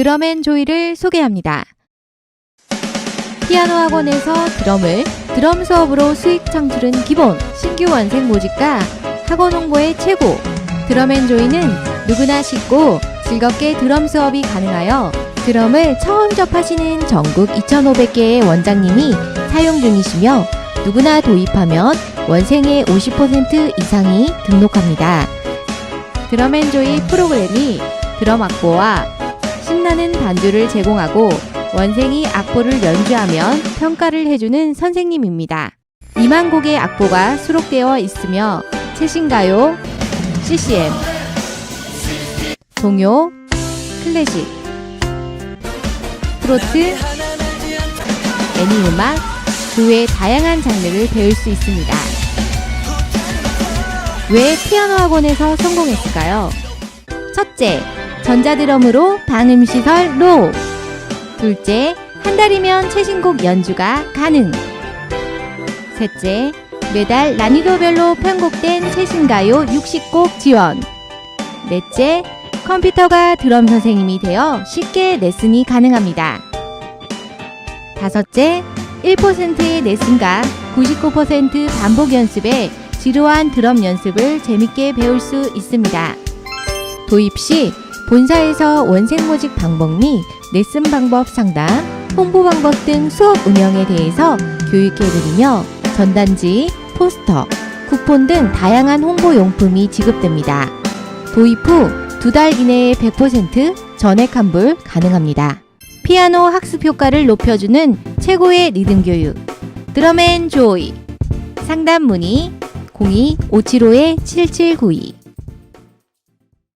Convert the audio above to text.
드럼앤조이를 소개합니다. 피아노 학원에서 드럼을 드럼 수업으로 수익 창출은 기본 신규 원생 모집과 학원 홍보의 최고 드럼앤조이는 누구나 쉽고 즐겁게 드럼 수업이 가능하여 드럼을 처음 접하시는 전국 2,500개의 원장님이 사용 중이시며 누구나 도입하면 원생의 50% 이상이 등록합니다. 드럼앤조이 프로그램이 드럼 악보와 신나는 반주를 제공하고 원생이 악보를 연주하면 평가를 해주는 선생님입니다. 2만 곡의 악보가 수록되어 있으며 최신가요, CCM, 동요, 클래식, 트로트, 애니 음악, 그 외 다양한 장르를 배울 수 있습니다. 왜 피아노 학원에서 성공했을까요? 첫째, 전자드럼으로 방음시설 로. 둘째, 한 달이면 최신곡 연주가 가능. 셋째, 매달 난이도별로 편곡된 최신가요 60곡 지원. 넷째, 컴퓨터가 드럼 선생님이 되어 쉽게 레슨이 가능합니다. 다섯째, 1%의 레슨과 99% 반복 연습에 지루한 드럼 연습을 재밌게 배울 수 있습니다. 도입 시 본사에서 원생 모집 방법 및 레슨 방법 상담, 홍보 방법 등 수업 운영에 대해서 교육해드리며 전단지, 포스터, 쿠폰 등 다양한 홍보 용품이 지급됩니다. 도입 후 두 달 이내에 100% 전액 환불 가능합니다. 피아노 학습 효과를 높여주는 최고의 리듬 교육 드럼앤 조이 상담 문의 02-575-7792